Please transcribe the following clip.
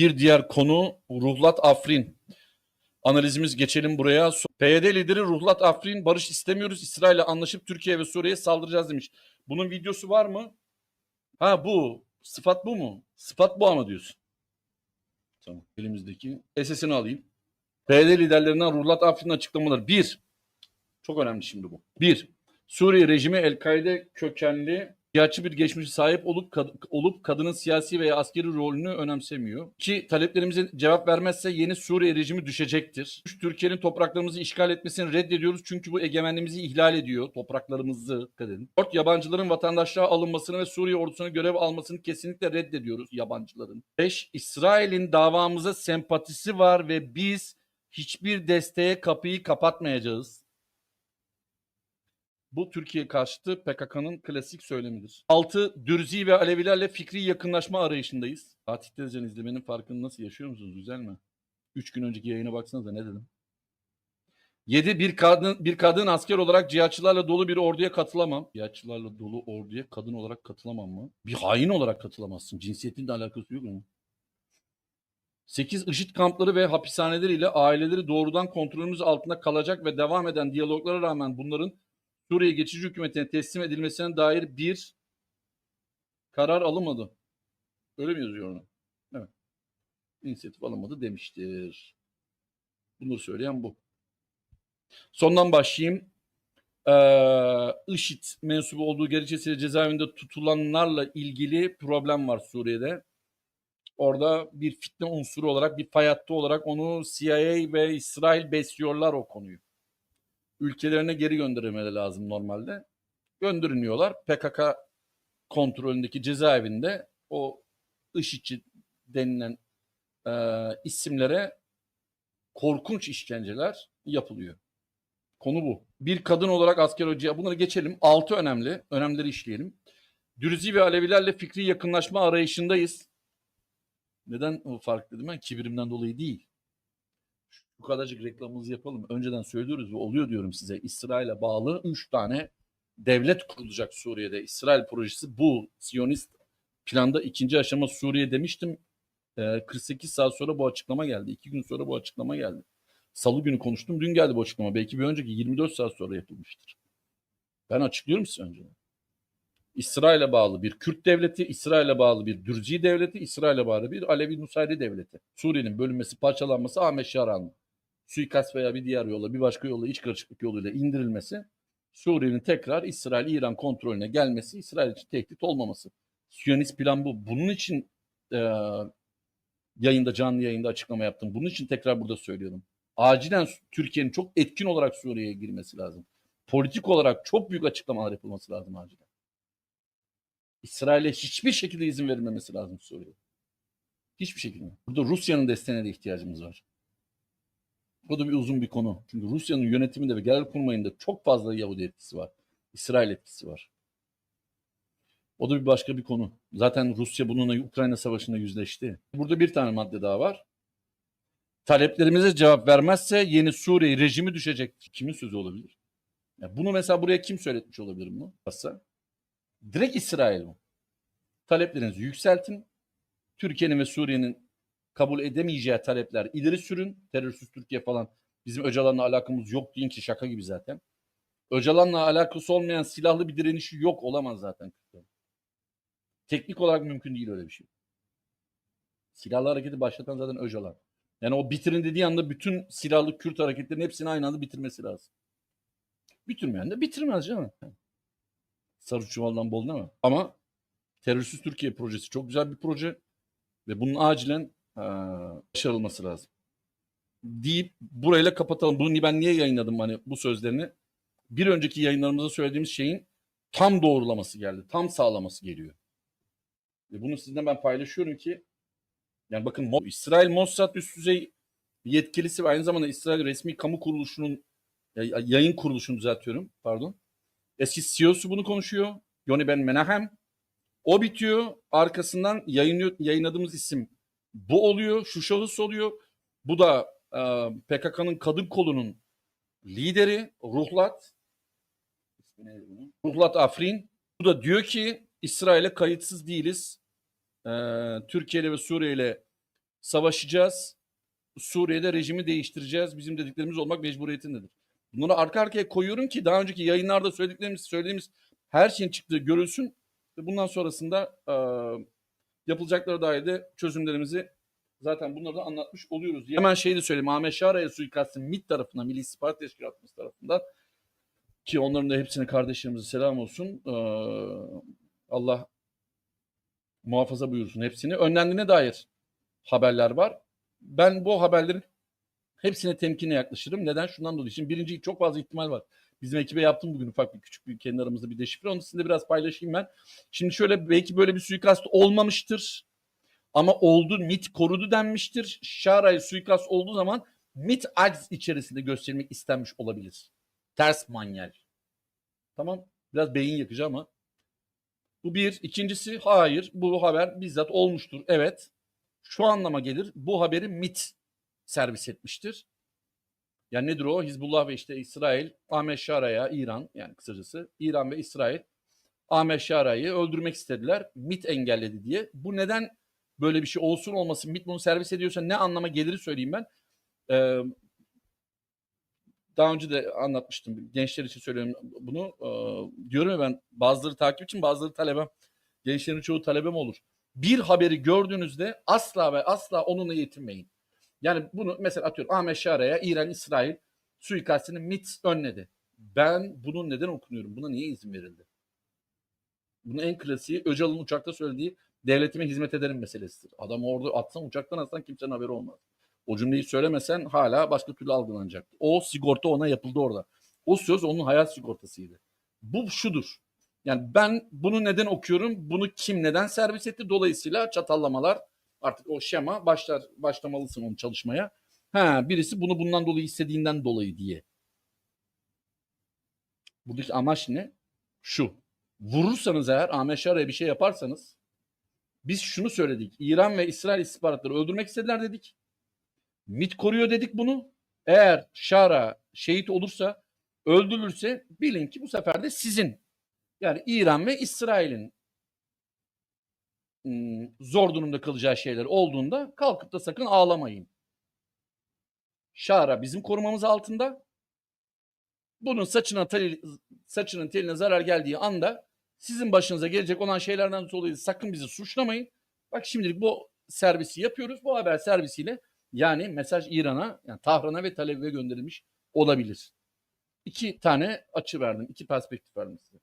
Bir diğer konu Ruhlat Afrin. Analizimiz geçelim buraya. PYD lideri Ruhlat Afrin barış istemiyoruz. İsrail'le anlaşıp Türkiye ve Suriye'ye saldıracağız demiş. Bunun videosu var mı? Ha bu. Sıfat bu mu? Sıfat bu ama diyorsun. Tamam. Elimizdeki SS'ini alayım. PYD liderlerinden Ruhlat Afrin'in açıklamaları. Bir. Çok önemli şimdi bu. Bir. Suriye rejimi El-Kaide kökenli Gerçi bir geçmişe sahip olup kad- olup kadının siyasi veya askeri rolünü önemsemiyor. Ki taleplerimize cevap vermezse yeni Suriye rejimi düşecektir. Üç, Türkiye'nin topraklarımızı işgal etmesini reddediyoruz çünkü bu egemenliğimizi ihlal ediyor. Topraklarımızı dikkat edin. Dört, yabancıların vatandaşlığa alınmasını ve Suriye ordusuna görev almasını kesinlikle reddediyoruz yabancıların. Beş, İsrail'in davamıza sempatisi var ve biz hiçbir desteğe kapıyı kapatmayacağız. Bu Türkiye karşıtı PKK'nın klasik söylemidir. 6. Dürzi ve Alevilerle fikri yakınlaşma arayışındayız. Fatih Tezcan izlemenin farkını nasıl yaşıyor musunuz? Güzel mi? 3 gün önceki yayına baksanıza ne dedim? 7. Bir kadın, bir kadın asker olarak cihatçılarla dolu bir orduya katılamam. Cihatçılarla dolu orduya kadın olarak katılamam mı? Bir hain olarak katılamazsın. Cinsiyetinle alakası yok mu? 8 IŞİD kampları ve hapishaneleriyle aileleri doğrudan kontrolümüz altında kalacak ve devam eden diyaloglara rağmen bunların Suriye geçici hükümetine teslim edilmesine dair bir karar alınmadı. Öyle mi yazıyor onu? Evet. İnisiyatif alınmadı demiştir. Bunu söyleyen bu. Sondan başlayayım. Ee, IŞİD mensubu olduğu gerekçesiyle cezaevinde tutulanlarla ilgili problem var Suriye'de. Orada bir fitne unsuru olarak, bir fay olarak onu CIA ve İsrail besliyorlar o konuyu ülkelerine geri gönderilmeleri lazım normalde. Gönderiliyorlar. PKK kontrolündeki cezaevinde o IŞİD'ci denilen e, isimlere korkunç işkenceler yapılıyor. Konu bu. Bir kadın olarak asker hocaya bunları geçelim. Altı önemli. Önemleri işleyelim. Dürzi ve Alevilerle fikri yakınlaşma arayışındayız. Neden o fark dedim ben? Kibirimden dolayı değil bu kadarcık reklamımızı yapalım. Önceden söylüyoruz ve oluyor diyorum size. İsrail'e bağlı 3 tane devlet kurulacak Suriye'de. İsrail projesi bu. Siyonist planda ikinci aşama Suriye demiştim. Ee, 48 saat sonra bu açıklama geldi. 2 gün sonra bu açıklama geldi. Salı günü konuştum. Dün geldi bu açıklama. Belki bir önceki 24 saat sonra yapılmıştır. Ben açıklıyorum size önceden. İsrail'e bağlı bir Kürt devleti, İsrail'e bağlı bir Dürzi devleti, İsrail'e bağlı bir Alevi Nusayri devleti. Suriye'nin bölünmesi, parçalanması Ahmet Şaran suikast veya bir diğer yolla, bir başka yolla, iç karışıklık yoluyla indirilmesi, Suriye'nin tekrar İsrail-İran kontrolüne gelmesi, İsrail için tehdit olmaması. Siyonist plan bu. Bunun için e, yayında, canlı yayında açıklama yaptım. Bunun için tekrar burada söylüyorum. Acilen Türkiye'nin çok etkin olarak Suriye'ye girmesi lazım. Politik olarak çok büyük açıklamalar yapılması lazım acilen. İsrail'e hiçbir şekilde izin verilmemesi lazım Suriye. Hiçbir şekilde. Burada Rusya'nın desteğine de ihtiyacımız var. Bu da bir uzun bir konu. Çünkü Rusya'nın yönetiminde ve genel kurmayında çok fazla Yahudi etkisi var. İsrail etkisi var. O da bir başka bir konu. Zaten Rusya bununla Ukrayna Savaşı'nda yüzleşti. Burada bir tane madde daha var. Taleplerimize cevap vermezse yeni Suriye rejimi düşecek. Kimin sözü olabilir? Ya bunu mesela buraya kim söyletmiş olabilir bunu? Bassa. Direkt İsrail bu. Taleplerinizi yükseltin. Türkiye'nin ve Suriye'nin kabul edemeyeceği talepler ileri sürün. Terörsüz Türkiye falan bizim Öcalan'la alakamız yok deyin ki şaka gibi zaten. Öcalan'la alakası olmayan silahlı bir direnişi yok olamaz zaten. Teknik olarak mümkün değil öyle bir şey. Silahlı hareketi başlatan zaten Öcalan. Yani o bitirin dediği anda bütün silahlı Kürt hareketlerin hepsini aynı anda bitirmesi lazım. Bitirmeyen de bitirmez canım. Sarı çuvaldan bol değil mi? Ama Terörsüz Türkiye projesi çok güzel bir proje ve bunun acilen başarılması lazım. Deyip burayla kapatalım. Bunu ben niye yayınladım hani bu sözlerini? Bir önceki yayınlarımızda söylediğimiz şeyin tam doğrulaması geldi. Tam sağlaması geliyor. Ve bunu sizinle ben paylaşıyorum ki yani bakın İsrail Mossad üst düzey yetkilisi ve aynı zamanda İsrail resmi kamu kuruluşunun yayın kuruluşunu düzeltiyorum pardon. Eski CEO'su bunu konuşuyor. Yoni Ben Menahem. O bitiyor. Arkasından yayınladığımız isim bu oluyor, şu şahıs oluyor. Bu da e, PKK'nın kadın kolunun lideri Ruhlat. Ruhlat Afrin. Bu da diyor ki İsrail'e kayıtsız değiliz. E, Türkiye ile ve Suriye ile savaşacağız. Suriye'de rejimi değiştireceğiz. Bizim dediklerimiz olmak mecburiyetindedir. Bunları arka arkaya koyuyorum ki daha önceki yayınlarda söylediklerimiz, söylediğimiz her şeyin çıktığı görülsün. Ve bundan sonrasında e, yapılacaklara dair de çözümlerimizi zaten bunları da anlatmış oluyoruz. Hemen şeyi de söyleyeyim. Ahmet Şara'ya suikastın MİT tarafından, Milli İstihbarat Teşkilatımız tarafından ki onların da hepsine kardeşlerimize selam olsun. Ee, Allah muhafaza buyursun hepsini. Önlendiğine dair haberler var. Ben bu haberlerin hepsine temkinle yaklaşırım. Neden? Şundan dolayı. Şimdi birinci çok fazla ihtimal var. Bizim ekibe yaptım bugün ufak bir küçük bir kendi aramızda bir deşifre. Onu sizinle biraz paylaşayım ben. Şimdi şöyle belki böyle bir suikast olmamıştır. Ama oldu, MIT korudu denmiştir. Şara'ya suikast olduğu zaman MIT aciz içerisinde göstermek istenmiş olabilir. Ters manyel. Tamam. Biraz beyin yakıcı ama. Bu bir. İkincisi hayır. Bu haber bizzat olmuştur. Evet. Şu anlama gelir. Bu haberi MIT servis etmiştir. Yani nedir o? Hizbullah ve işte İsrail, Ahmet Şara'ya, İran yani kısacası İran ve İsrail Ahmet Şara'yı öldürmek istediler. MIT engelledi diye. Bu neden böyle bir şey olsun olmasın MIT bunu servis ediyorsa ne anlama gelir söyleyeyim ben. Ee, daha önce de anlatmıştım. Gençler için söylüyorum bunu. Ee, diyorum ya ben bazıları takip için bazıları talebem. Gençlerin çoğu talebem olur. Bir haberi gördüğünüzde asla ve asla onunla yetinmeyin. Yani bunu mesela atıyorum Ahmet Şara'ya İran, İsrail suikastini MIT önledi. Ben bunun neden okunuyorum? Buna niye izin verildi? Bunun en klasiği Öcal'ın uçakta söylediği devletime hizmet ederim meselesidir. Adam orada atsan uçaktan atsan kimsenin haberi olmaz. O cümleyi söylemesen hala başka türlü algılanacak. O sigorta ona yapıldı orada. O söz onun hayat sigortasıydı. Bu şudur. Yani ben bunu neden okuyorum? Bunu kim neden servis etti? Dolayısıyla çatallamalar artık o şema başlar başlamalısın onu çalışmaya. Ha birisi bunu bundan dolayı istediğinden dolayı diye. Buradaki amaç ne? Şu. Vurursanız eğer Ahmet Şara'ya bir şey yaparsanız biz şunu söyledik. İran ve İsrail istihbaratları öldürmek istediler dedik. MIT koruyor dedik bunu. Eğer Şara şehit olursa, öldürülürse bilin ki bu sefer de sizin yani İran ve İsrail'in zor durumda kalacağı şeyler olduğunda kalkıp da sakın ağlamayın. Şara bizim korumamız altında. Bunun saçına tel, saçının teline zarar geldiği anda sizin başınıza gelecek olan şeylerden dolayı sakın bizi suçlamayın. Bak şimdilik bu servisi yapıyoruz. Bu haber servisiyle yani mesaj İran'a, yani Tahran'a ve Tel Aviv'e gönderilmiş olabilir. İki tane açı verdim, iki perspektif verdim size.